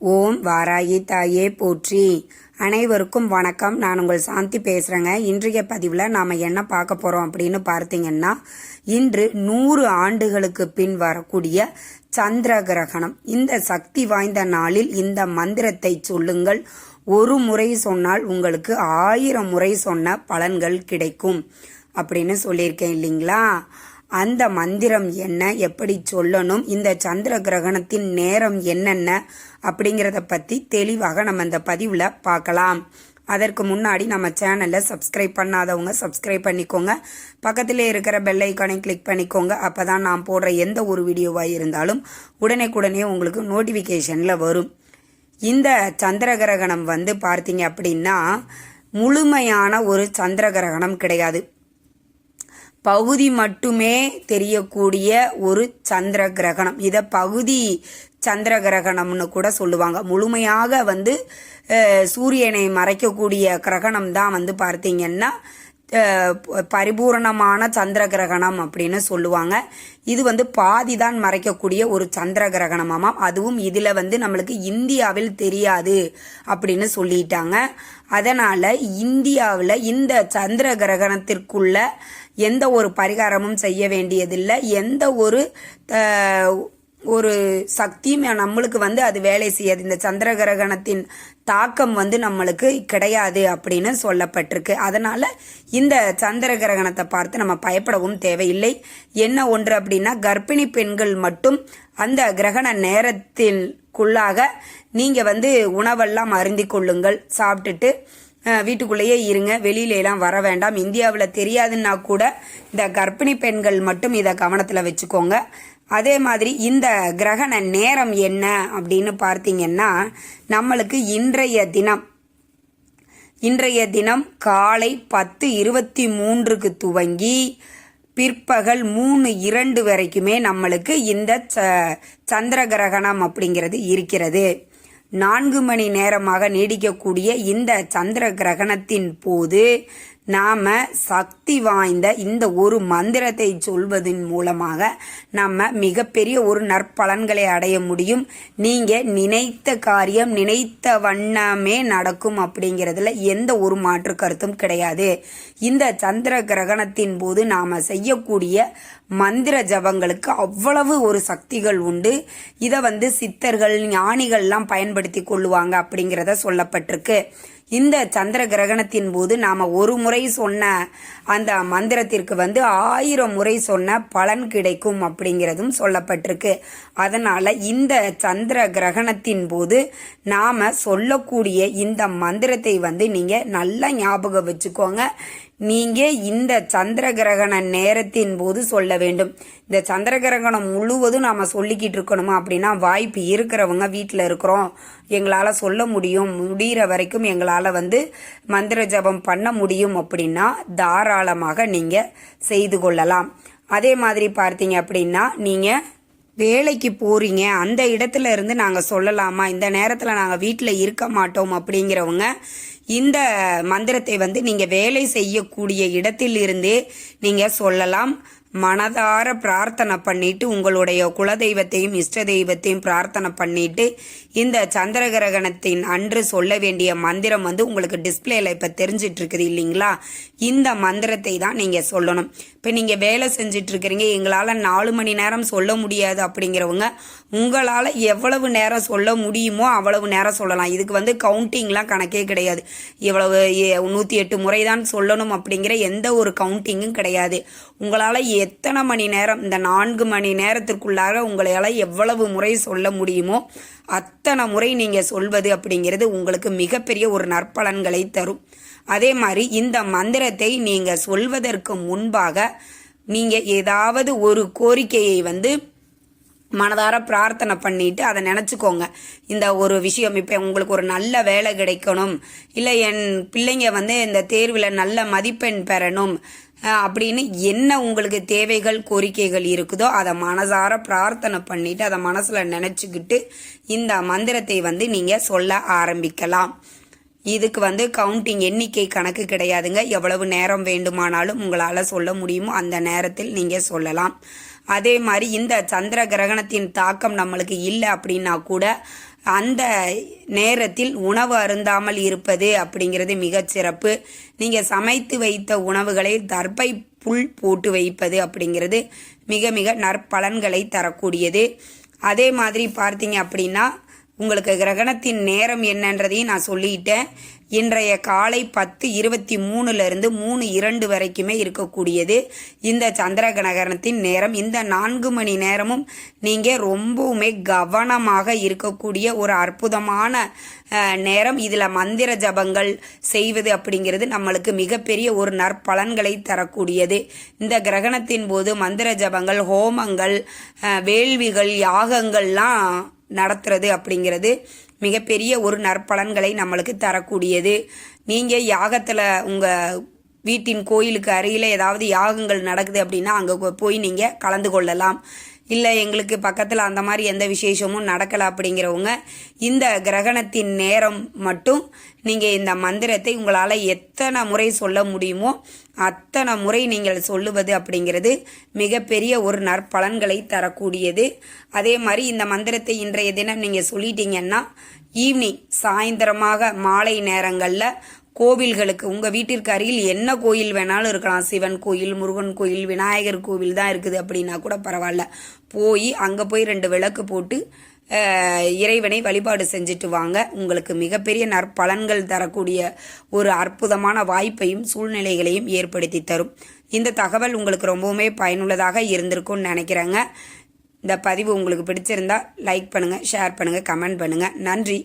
ஓம் வாராயி தாயே போற்றி. அனைவருக்கும் வணக்கம். நான் உங்கள் சாந்தி பேசுகிறேங்க இன்றைய பதிவில் நாம் என்ன பார்க்க போகிறோம் அப்படின்னு பார்த்தீங்கன்னா இன்று நூறு ஆண்டுகளுக்கு பின் வரக்கூடிய சந்திர கிரகணம். இந்த சக்தி வாய்ந்த நாளில் இந்த மந்திரத்தை சொல்லுங்கள். ஒரு முறை சொன்னால் உங்களுக்கு ஆயிரம் முறை சொன்ன பலன்கள் கிடைக்கும் அப்படின்னு சொல்லியிருக்கேன் இல்லைங்களா? அந்த மந்திரம் என்ன எப்படி சொல்லணும் இந்த சந்திர கிரகணத்தின் நேரம் என்னென்ன அப்படிங்கிறத பற்றி தெளிவாக நம்ம இந்த பதிவில் பார்க்கலாம். அதற்கு முன்னாடி நம்ம சேனலை சப்ஸ்கிரைப் பண்ணாதவங்க சப்ஸ்கிரைப் பண்ணிக்கோங்க. பக்கத்திலே இருக்கிற பெல் ஐக்கானை கிளிக் பண்ணிக்கோங்க. அப்போ தான் நான் போடுற எந்த ஒரு வீடியோவாக இருந்தாலும் உடனே உங்களுக்கு நோட்டிஃபிகேஷனில் வரும். இந்த சந்திர கிரகணம் வந்து பார்த்தீங்க அப்படின்னா முழுமையான ஒரு சந்திர கிரகணம் கிடையாது. பகுதி மட்டுமே தெரியக்கூடிய ஒரு சந்திர கிரகணம். இதை பகுதி சந்திர கிரகணம்னு கூட சொல்லுவாங்க. முழுமையாக வந்து சூரியனை மறைக்கக்கூடிய கிரகணம் தான் வந்து பார்த்தீங்கன்னா பரிபூரணமான சந்திர கிரகணம் அப்படின்னு சொல்லுவாங்க. இது வந்து பாதி தான் மறைக்கக்கூடிய ஒரு சந்திர கிரகணமாமாம் அதுவும் இதில் வந்து நம்மளுக்கு இந்தியாவில் தெரியாது அப்படின்னு சொல்லிட்டாங்க. அதனால் இந்தியாவில் இந்த சந்திர கிரகணத்திற்குள்ள எந்த ஒரு பரிகாரமும் செய்ய வேண்டியதில்லை. எந்த ஒரு ஒரு சக்தியும் நம்மளுக்கு வந்து அது வேலை செய்யாது. இந்த சந்திர கிரகணத்தின் தாக்கம் வந்து நம்மளுக்கு கிடையாது அப்படின்னு சொல்லப்பட்டிருக்கு. அதனால் இந்த சந்திர கிரகணத்தை பார்த்து நம்ம பயப்படவும் தேவையில்லை. என்ன ஒன்று அப்படின்னா கர்ப்பிணி பெண்கள் மட்டும் அந்த கிரகண நேரத்திற்குள்ளாக நீங்கள் வந்து உணவெல்லாம் அருந்திக் கொள்ளுங்கள் சாப்பிட்டுட்டு வீட்டுக்குள்ளேயே இருங்க. வெளியில எல்லாம் வர வேண்டாம். இந்தியாவில் தெரியாதுன்னா கூட இந்த கர்ப்பிணி பெண்கள் மட்டும் இதை கவனத்தில் வச்சுக்கோங்க. அதே மாதிரி இந்த கிரகண நேரம் என்ன அப்படின்னு பார்த்தீங்கன்னா நம்மளுக்கு இன்றைய தினம் இன்றைய தினம் காலை பத்து இருபத்தி மூன்றுக்கு துவங்கி பிற்பகல் மூணு இரண்டு வரைக்குமே நம்மளுக்கு இந்த ச- சந்திர கிரகணம் அப்படிங்கிறது இருக்கிறது. நான்கு மணி நேரமாக நீடிக்கக்கூடிய இந்த சந்திர கிரகணத்தின் போது நாம சக்தி வாய்ந்த இந்த ஒரு மந்திரத்தை சொல்வதன் மூலமாக நம்ம மிகப்பெரிய ஒரு நற்பலன்களை அடைய முடியும். நீங்கள் நினைத்த காரியம் நினைத்த வண்ணமே நடக்கும் அப்படிங்கிறதுல எந்த ஒரு மாற்று கருத்தும் கிடையாது. இந்த சந்திர கிரகணத்தின் போது நாம் செய்யக்கூடிய மந்திர ஜபங்களுக்கு அவ்வளவு ஒரு சக்திகள் உண்டு. இதை வந்து சித்தர்கள் ஞானிகள்லாம் பயன்படுத்தி கொள்ளுவாங்க அப்படிங்கிறத சொல்லப்பட்டிருக்கு. இந்த சந்திர கிரகணத்தின் போது நாம் ஒரு முறை சொன்ன அந்த மந்திரத்திற்கு வந்து ஆயிரம் முறை சொன்ன பலன் கிடைக்கும் அப்படிங்கிறதும் சொல்லப்பட்டிருக்கு. அதனால் இந்த சந்திர கிரகணத்தின் போது நாம் சொல்லக்கூடிய இந்த மந்திரத்தை வந்து நீங்கள் நல்லா ஞாபகம் வச்சுக்கோங்க. நீங்கள் இந்த சந்திர கிரகண நேரத்தின் போது சொல்ல வேண்டும். இந்த சந்திர கிரகணம் முழுவதும் நாம் சொல்லிக்கிட்டு இருக்கணுமா அப்படின்னா வாய்ப்பு இருக்கிறவங்க வீட்டில் இருக்கிறோம். எங்களால் சொல்ல முடியும். முடிகிற வரைக்கும் எங்களால் வந்து மந்திர ஜபம் பண்ண முடியும் அப்படின்னா தாராளமாக நீங்கள் செய்து கொள்ளலாம். அதே மாதிரி பார்த்தீங்க அப்படின்னா நீங்கள் வேலைக்கு போறீங்க அந்த இடத்துல இருந்து நாங்கள் சொல்லலாமா? இந்த நேரத்தில் நாங்கள் வீட்டில் இருக்க மாட்டோம் அப்படிங்கிறவங்க இந்த மந்திரத்தை வந்து நீங்கள் வேலை செய்யக்கூடிய இடத்தில் இருந்தே நீங்கள் சொல்லலாம். மனதார பிரார்த்தனை பண்ணிட்டு உங்களுடைய குலதெய்வத்தையும் இஷ்ட தெய்வத்தையும் பிரார்த்தனை பண்ணிட்டு இந்த சந்திர கிரகணத்தின் அன்று சொல்ல வேண்டிய மந்திரம் வந்து உங்களுக்கு டிஸ்பிளேல இப்ப தெரிஞ்சிட்டு இருக்குது இல்லைங்களா? இந்த மந்திரத்தை தான் நீங்க சொல்லணும். இப்ப நீங்க வேலை செஞ்சிட்டு இருக்கிறீங்க எங்களால நாலு மணி நேரம் சொல்ல முடியாது அப்படிங்கிறவங்க உங்களால எவ்வளவு நேரம் சொல்ல முடியுமோ அவ்வளவு நேரம் சொல்லலாம். இதுக்கு வந்து கவுண்டிங்லாம் கணக்கே கிடையாது. இவ்வளவு நூற்றி நூத்தி எட்டு முறை தான் சொல்லணும் அப்படிங்கிற எந்த ஒரு கவுண்டிங்கும் கிடையாது. உங்களால எத்தனை மணி நேரம் இந்த நான்கு மணி நேரத்திற்குள்ளாக உங்களால எவ்வளவு முறை சொல்ல முடியுமோ அத் அத்தனை முறை நீங்கள் சொல்வது அப்படிங்கிறது உங்களுக்கு மிகப்பெரிய ஒரு நற்பலன்களை தரும். அதே மாதிரி இந்த மந்திரத்தை நீங்கள் சொல்வதற்கு முன்பாக நீங்கள் ஏதாவது ஒரு கோரிக்கையை வந்து மனதார பிரார்த்தனை பண்ணிட்டு அதை நினச்சிக்கோங்க. இந்த ஒரு விஷயம் இப்போ உங்களுக்கு ஒரு நல்ல வேலை கிடைக்கணும். இல்லை என் பிள்ளைங்க வந்து இந்த தேர்வில் நல்ல மதிப்பெண் பெறணும். அப்படின்னு என்ன உங்களுக்கு தேவைகள் கோரிக்கைகள் இருக்குதோ அதை மனதார பிரார்த்தனை பண்ணிட்டு அதை மனசில் நினச்சிக்கிட்டு இந்த மந்திரத்தை வந்து நீங்கள் சொல்ல ஆரம்பிக்கலாம். இதுக்கு வந்து கவுண்டிங் எண்ணிக்கை கணக்கு கிடையாதுங்க. எவ்வளவு நேரம் வேண்டுமானாலும் உங்களால் சொல்ல முடியுமோ அந்த நேரத்தில் நீங்கள் சொல்லலாம். அதே மாதிரி இந்த சந்திர கிரகணத்தின் தாக்கம் நம்மளுக்கு இல்லை அப்படின்னா கூட அந்த நேரத்தில் உணவு அருந்தாமல் இருப்பது அப்படிங்கிறது மிகச் சிறப்பு. நீங்கள் சமைத்து வைத்த உணவுகளை தர்பை புல் போட்டு வைப்பது அப்படிங்கிறது மிக மிக நற்பலன்களை தரக்கூடியது. அதே மாதிரி பார்த்தீங்க அப்படின்னா உங்களுக்கு கிரகணத்தின் நேரம் என்னன்றதையும் நான் சொல்லிட்டேன். இன்றைய காலை பத்து இருபத்தி மூணுலேருந்து மூணு இரண்டு வரைக்குமே இருக்கக்கூடியது. இந்த சந்திர கிரகணத்தின் நேரம் இந்த நான்கு மணி நேரமும் நீங்கள் ரொம்பவுமே கவனமாக இருக்கக்கூடிய ஒரு அற்புதமான நேரம். இதில் மந்திர ஜபங்கள் செய்வது அப்படிங்கிறது நம்மளுக்கு மிகப்பெரிய ஒரு நற்பலன்களை தரக்கூடியது. இந்த கிரகணத்தின் போது மந்திர ஜபங்கள் ஹோமங்கள் வேள்விகள் யாகங்கள்லாம் நடத்துறது அப்படிங்கிறது மிகப்பெரிய ஒரு நற்பலன்களை நம்மளுக்கு தரக்கூடியது. நீங்கள் யாகத்தில் உங்கள் வீட்டின் கோயிலுக்கு அருகில் ஏதாவது யாகங்கள் நடக்குது அப்படின்னா அங்கே போய் நீங்கள் கலந்து கொள்ளலாம். இல்லை எங்களுக்கு பக்கத்தில் அந்த மாதிரி எந்த விசேஷமும் நடக்கலை அப்படிங்கிறவங்க இந்த கிரகணத்தின் நேரம் மட்டும் நீங்கள் இந்த மந்திரத்தை உங்களால் எத்தனை முறை சொல்ல முடியுமோ அத்தனை முறை நீங்கள் சொல்லுவது அப்படிங்கிறது மிகப்பெரிய ஒரு நற்பலன்களை தரக்கூடியது. அதே மாதிரி இந்த மந்திரத்தை இன்றைய தினம் நீங்கள் சொல்லிட்டீங்கன்னா ஈவினிங் சாயந்தரமாக மாலை நேரங்களில் கோவில்களுக்கு உங்கள் வீட்டிற்கு அருகில் என்ன கோயில் வேணாலும் இருக்கலாம். சிவன் கோயில் முருகன் கோயில் விநாயகர் கோவில் தான் இருக்குது அப்படின்னா கூட பரவாயில்ல. போய் அங்கே போய் ரெண்டு விளக்கு போட்டு இறைவனை வழிபாடு செஞ்சுட்டு வாங்க. உங்களுக்கு மிகப்பெரிய நற்பலன்கள் தரக்கூடிய ஒரு அற்புதமான வாய்ப்பையும் சூழ்நிலைகளையும் ஏற்படுத்தி தரும். இந்த தகவல் உங்களுக்கு ரொம்பவுமே பயனுள்ளதாக இருந்திருக்கும்னு நினைக்கிறேங்க. இந்த பதிவு உங்களுக்கு பிடிச்சிருந்தா லைக் பண்ணுங்கள் ஷேர் பண்ணுங்கள் கமெண்ட் பண்ணுங்கள் நன்றி.